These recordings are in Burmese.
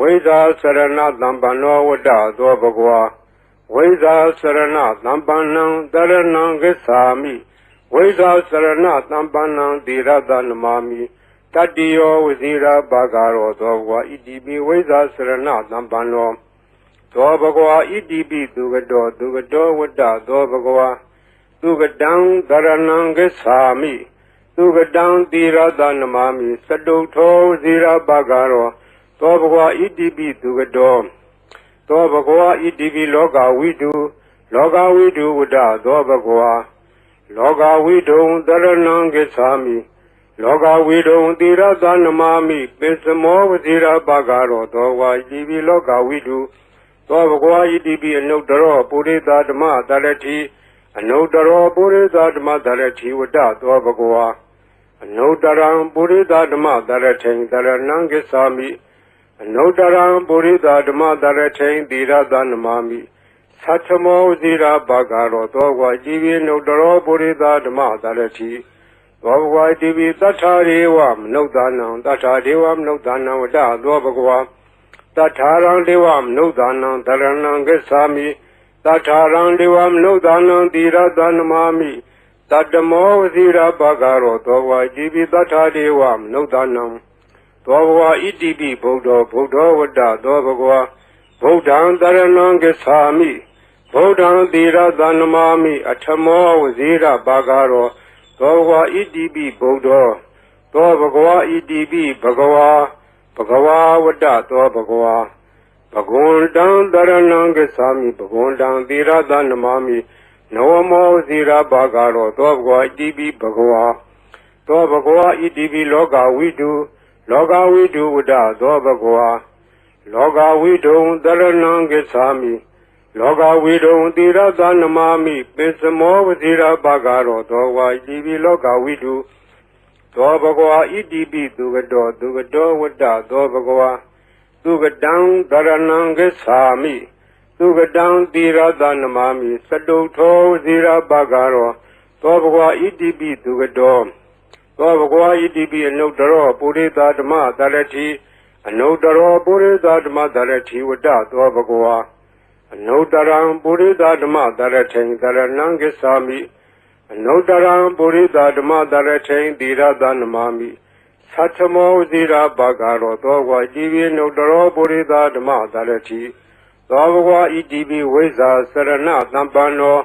ဝိဇာစရဏသံပန္နောဝတ္တသောဘဂဝါဝိဇာစရဏသံပန္နံတရဏံဂစ္ဆာမိဝိဇာစရဏသံပန္နံတိရတနမာမိတတ္တိယောဝဇိရာဘာဂရောသောဘဂဝါဣတိပိဝိဇာစရဏသံပန္နောသောဘဂဝါဣတိပိသူကတောသူကတောဝတ္တသောဘဂဝါသူကတံတရဏံဂစ္ဆာမိသူကတံတိရတနမာမိစတုထောဝဇိရာဘာဂရော သောဘဂဝါဣတိပိသူကတော်သောဘဂဝါဣတိပိလောကဝိတုလောကဝိတုဝတ္တသောဘဂဝါလောကဝိတုံတရဏံကိသာမိလောကဝိတုံတိရသနမာမိပိစမောဝတိရပါကရောသောဝါဣတိပိလောကဝိတုသောဘဂဝါဣတိပိအနုတ္တရောပုရိသဓမ္မတရတိအနုတ္တရောပုရိသဓမ္မတရတိဝတ္တသောဘဂဝါအနုတ္တရံပုရိသဓမ္မတရထိန်တရဏံကိသာမိ အနုတ္တရံပုရိသဓမ္မတရထိန်သီရသနမာမိသတ္ထမောဇိရာဘာဂရောသောဝါကြည်ပြီးနုတ္တရောပုရိသဓမ္မတရတိသောဘဂဝါတိပိတထာရေဝမနုဿာနံတထာဒေဝမနုဿာနံဝတ္တသောဘဂဝါတထာရံဒေဝမနုဿာနံတရဏံဂစ္ဆာမိတထာရံဒေဝမနုဿာနံသီရသနမာမိတတ္တမောဇိရာဘာဂရောသောဝါကြည်ပြီးတထာဒေဝမနုဿာနံ သောဘဝဣတိပိဗုဒ္ဓဗုဒ္ဓဝတ္တသောဘဂဝါဗုဒ္ဓံတရဏံကိသာမိဗုဒ္ဓံသီရသနမာမိအထမောဝဇိရပါကားရောသောဘဂဝါဣတိပိဗုဒ္ဓသောဘဂဝါဣတိပိဘဂဝါဘဂဝါဝတ္တသောဘဂဝါဘဂဝန္တံတရဏံကိသာမိဘဂဝန္တံသီရသနမာမိနဝမောဇိရပါကားရောသောဘဂဝါဣတိပိဘဂဝါသောဘဂဝါဣတိပိလောကဝိတု လောကဝိတုဝဒသောဘဂဝါလောကဝိတုံတရဏံကိသာမိလောကဝိတုံတိရသနမာမိပိစမောဝတိရပါကရောသောဝါဣတိပိလောကဝိတုသောဘဂဝါဣတိပိသူကတောသူကတောဝတ္တသောဘဂဝါသူကတံတရဏံကိသာမိသူကတံတိရသနမာမိစတုထောဝတိရပါကရောသောဘဂဝါဣတိပိသူကတော သောဘဂဝါဣတိပိအနုတ္တရောပုရိသဓမ္မတရတိအနုတ္တရောပုရိသဓမ္မတရတိဝတ္တသောဘဂဝါအနုတ္တရံပုရိသဓမ္မတရထိန်တရဏံကိသာမိအနုတ္တရံပုရိသဓမ္မတရထိန်သီရသနမာမိသတ္ထမောဇိရာဘာဂရောသောဘဂဝါကြည်ပြီးနုတ္တရောပုရိသဓမ္မတရတိသောဘဂဝါဣတိပိဝိဇာစရဏသံပန္နော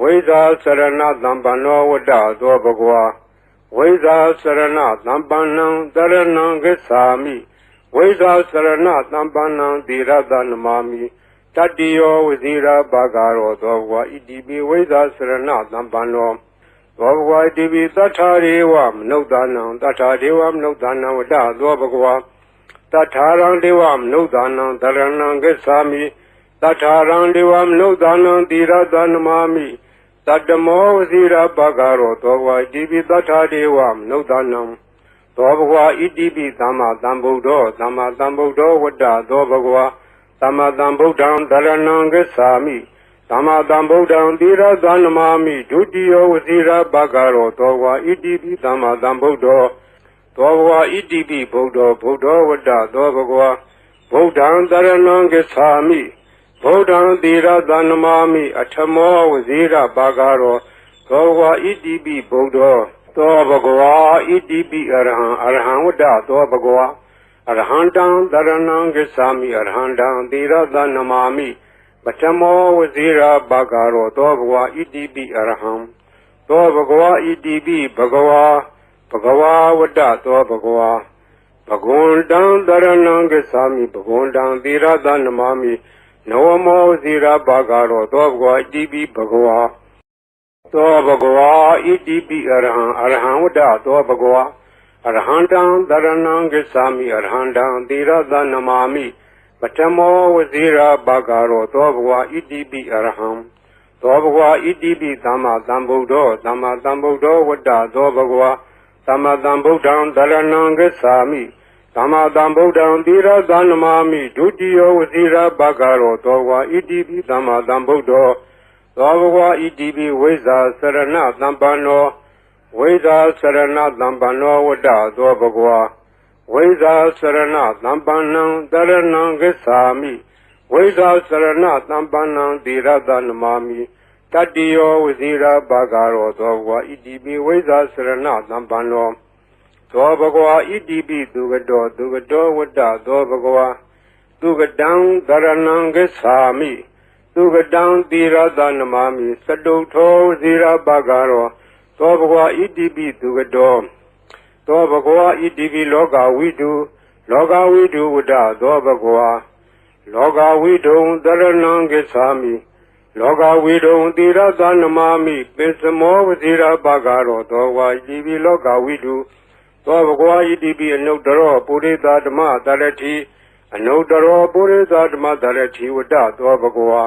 ဝိဇာစရဏသံပန္နောဝတ္တသောဘဂဝါ ဝိဇာစရဏသံပန္နံတရဏံဂစ္ဆာမိဝိဇာစရဏသံပန္နံတိရတနမာမိတတ္တိယောဝဇိရာဘာဂရောသောဘဝဣတိပိဝိဇာစရဏသံပန္နောသောဘဝဣတိပိသတ္ထာရေဝမနုဿာနံတတ္ထာဒေဝမနုဿာနံဝတ္တသောဘဂဝါတတ္ထာရံဒေဝမနုဿာနံတရဏံဂစ္ဆာမိတတ္ထာရံဒေဝမနုဿာနံတိရတနမာမိ တတ္တမောဝစီရပကရောသောဘဝဣတိပိတထာဒေဝမနုဿာနံသောဘဂဝါဣတိပိသမ္မာသမ္ဗုဒ္ဓောသမ္မာသမ္ဗုဒ္ဓောဝတ္တသောဘဂဝါသမ္မာသမ္ဗုဒ္ဓံတရဏံဂစ္ဆာမိသမ္မာသမ္ဗုဒ္ဓံတိရသနမာမိဒုတိယဝစီရပကရောသောဘဂဝါဣတိပိသမ္မာသမ္ဗုဒ္ဓောသောဘဂဝါဣတိပိဗုဒ္ဓောဗုဒ္ဓောဝတ္တသောဘဂဝါဗုဒ္ဓံတရဏံဂစ္ဆာမိ ဗုဒ္ဓံတိရသနမာမိအထမောဝဇိရပါကရောသောဝါဣတိပိဗုဒ္ဓောသောဘဂဝါဣတိပိအရဟံအရဟံဝတ္တသောဘဂဝါအရဟံတံတရဏံဂစ္ဆာမိအရဟံတံတိရသနမာမိပထမောဝဇိရပါကရောသောဘဂဝါဣတိပိအရဟံသောဘဂဝါဣတိပိဘဂဝါဘဂဝါဝတ္တသောဘဂဝါဘဂဝန္တံတရဏံဂစ္ဆာမိဘဂဝန္တံတိရသနမာမိ နဝမောဇိရာဘာဂရောသောဘဂဝါဣတိပိဘဂဝါသောဘဂဝါဣတိပိအရဟံအရဟံဝတ္တသောဘဂဝါအရဟံတံတရဏံဂစ္ဆာမိအရဟံတံသီရသနမာမိပထမောဝဇိရာဘာဂရောသောဘဂဝါဣတိပိအရဟံသောဘဂဝါဣတိပိသမ္မာသမ္ဗုဒ္ဓောသမ္မာသမ္ဗုဒ္ဓောဝတ္တသောဘဂဝါသမ္မာသမ္ဗုဒ္ဓံတရဏံဂစ္ဆာမိ သမ္မာသမ္ဗုဒ္ဓံသီရသနမာမိဒုတိယဝဇိရာဘာဂရောသောဘဂဝါဣတိပိသမ္မာသမ္ဗုဒ္ဓောသောဘဂဝါဣတိပိဝိဇ္ဇာစရဏသမ္ပန္နောဝိဇာစရဏသံပန္နောဝတ္တသောဘဂဝါဝိဇာစရဏသံပန္နံတရဏံဂစ္ဆာမိဝိဇာစရဏသံပန္နံတိရတနမာမိတတ္တိယောဝဇိရာဘာဂရောသောဘဂဝါဣတိပိဝိဇာစရဏသံပန္နော သောဘဂဝါဣတိပိသူကတောသူကတောဝတ္တသောဘဂဝါသူကတံတရဏံဂစ္ဆာမိသူကတံတိရတနမာမိစတုထောဝဇိရာဘာဂရောသောဘဂဝါဣတိပိသူကတော်သောဘဂဝါဣတိပိလောကဝိတုလောကဝိတုဝဒသောဘဂဝါလောကဝိတုံတရဏံကိသာမိလောကဝိတုံတိရသနမမိပိစမောဝဇိရာပါကရောသောဝါဣတိပိလောကဝိတု သောဘဂဝါဣတိပိအနုတ္တရောပုရိသဓမ္မတရတိအနုတ္တရောပုရိသဓမ္မတရတိဝဒသောဘဂဝါ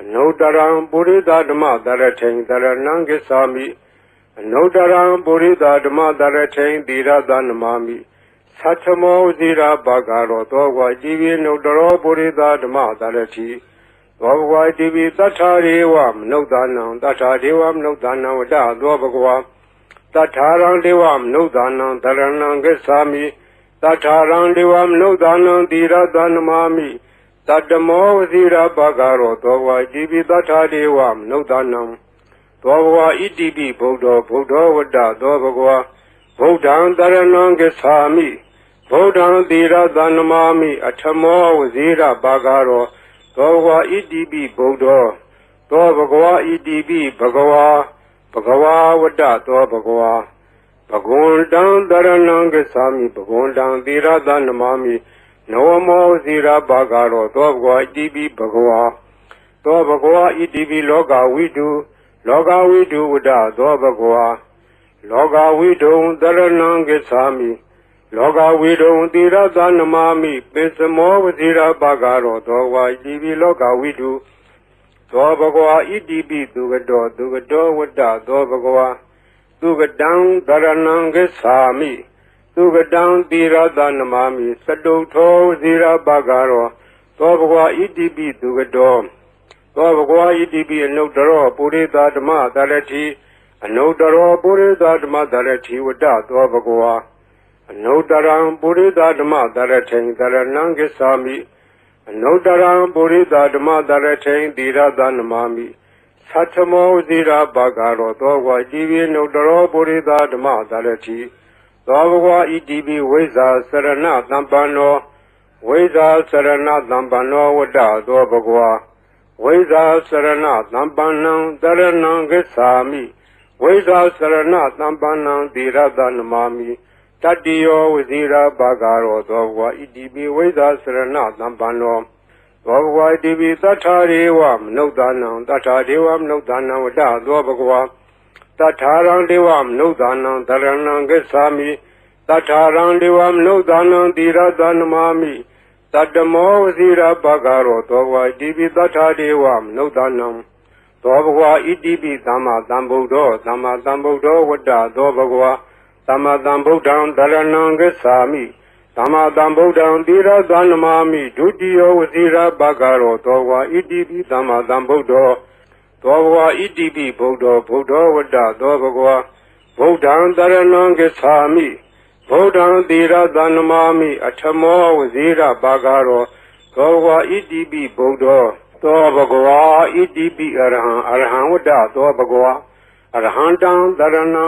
အနုတ္တရံပုရိသဓမ္မတရထိန်တရဏံကိသာမိအနုတ္တရံပုရိသဓမ္မတရထိန်တိရသနမာမိသတ္ထမောဇိရာဘာဂရောသောကွာကြည်ပြီးနုတ္တရောပုရိသဓမ္မတရတိသောဘဂဝါတိပိသတ္ထာရေဝမနုဿာနံတတ္ထာဒေဝမနုဿာနံဝတ္တသောဘဂဝါ တတ္ထာရံဒေဝမနုဿာနံတရဏံဂစ္ဆာမိတတ္ထာရံဒေဝမနုဿာနံတိရသနမာမိတတ္တမောဇိရာဘာဂရောသောကွာကြည်ပြီးတတ္ထာဒေဝမနုဿာနံသောဘဝဣတိပိဗုဒ္ဓဗုဒ္ဓဝတ္တသောဘဂဝါဗုဒ္ဓံတရဏံဂစ္ဆာမိဗုဒ္ဓံသီရသနမာမိအထမောဝဇိရဘာဂရောသောဘဂဝါဣတိပိဗုဒ္ဓသောဘဂဝါဣတိပိဘဂဝါဘ ဂဝါဝတ္တသောဘဂဝါဘဂဝန္တံတရဏံဂစ္ဆာမိဘဂဝန္တံသီရသနမာမိနောမောဇိရဘာဂရောသောဘဂဝါဣတိပိဘဂဝါသောဘဂဝါဣတိပိလောကဝိတုလောကဝိတုဝဒသောဘဂဝါလောကဝိတုံတရဏံဂစ္ဆာမိလောကဝိတုံတိရသနမာမိပိစမောဝဇိရဘာဂရောသောဝါဣတိပိလောကဝိတု သောဘဂဝါဣတိပိသူကတောသူကတောဝတ္တသောဘဂဝါသူကတံတရဏံဂစ္ဆာမိသူကတံတိရသနမာမိစတုထောဝဇိရဘာဂရောသောဘဂဝါဣတိပိသူကတောသောဘဂဝါဣတိပိအနုတ္တရောပုရိသဓမ္မတရတိအနုတ္တရောပုရိသဓမ္မတရတိဝတ္တသောဘဂဝါအနုတ္တရံပုရိသဓမ္မတရထိန်တရဏံကိသာမိ အနုတ္တရံပုရိသဓမ္မတရထိန်တိရသနမာမိသတ္ထမောဇိရာဘာဂရောသောဘဂဝါဣတိပိအနုတ္တရောပုရိသဓမ္မတရတိသောဘဂဝါဣတိပိဝိဇ္ဇာစရဏသံပန္နောဝိဇ္ဇာစရဏသံပန္နောဝတ္တသောဘဂဝါဝိဇာစရဏသံပန္နံတရဏံဂစ္ဆာမိဝိဇာစရဏသံပန္နံတိရတနမာမိ တတ္တိယောဝဇိရာဘာဂရောသောဘဝဣတိပိဝိဇာစရဏသံပန္နောသောဘဝဣတိပိသတ္ထာရေဝမနုဿာနံတတ္ထာဒေဝမနုဿာနံဝတ္တသောဘဂဝါတတ္ထာရံဒေဝမနုဿာနံတရဏံဂစ္ဆာမိတတ္ထာရံဒေဝမနုဿာနံတိရတနမာမိတတမောဝစီရပကရောသောဘဝဣတိပိတထာဒေဝမနုဿာနံသောဘဂဝါဣတိပိသမ္မာသမ္ဗုဒ္ဓောသမ္မာသမ္ဗုဒ္ဓောဝတ္တသောဘဂဝါ သမ္မာသမ္ဗုဒ္ဓံဒရဏံဂစ္ဆာမိသမ္မာသမ္ဗုဒ္ဓံတိရသနမာမိဒုတိယဝစီရပကရောသောဘဂဝါဣတိပိသမ္မာသမ္ဗုဒ္ဓောသောဘဂဝါဣတိပိဗုဒ္ဓောဗုဒ္ဓောဝတ္တသောဘဂဝါဗုဒ္ဓံတရဏံဂစ္ဆာမိဗုဒ္ဓံတိရသနမာမိအထမောဝဇိရပါကရောသောဘဂဝါဣတိပိဗုဒ္ဓောသောဘဂဝါဣတိပိအရဟံအရဟံဝတ္တသောဘဂဝါ အရဟံတံတရဏံ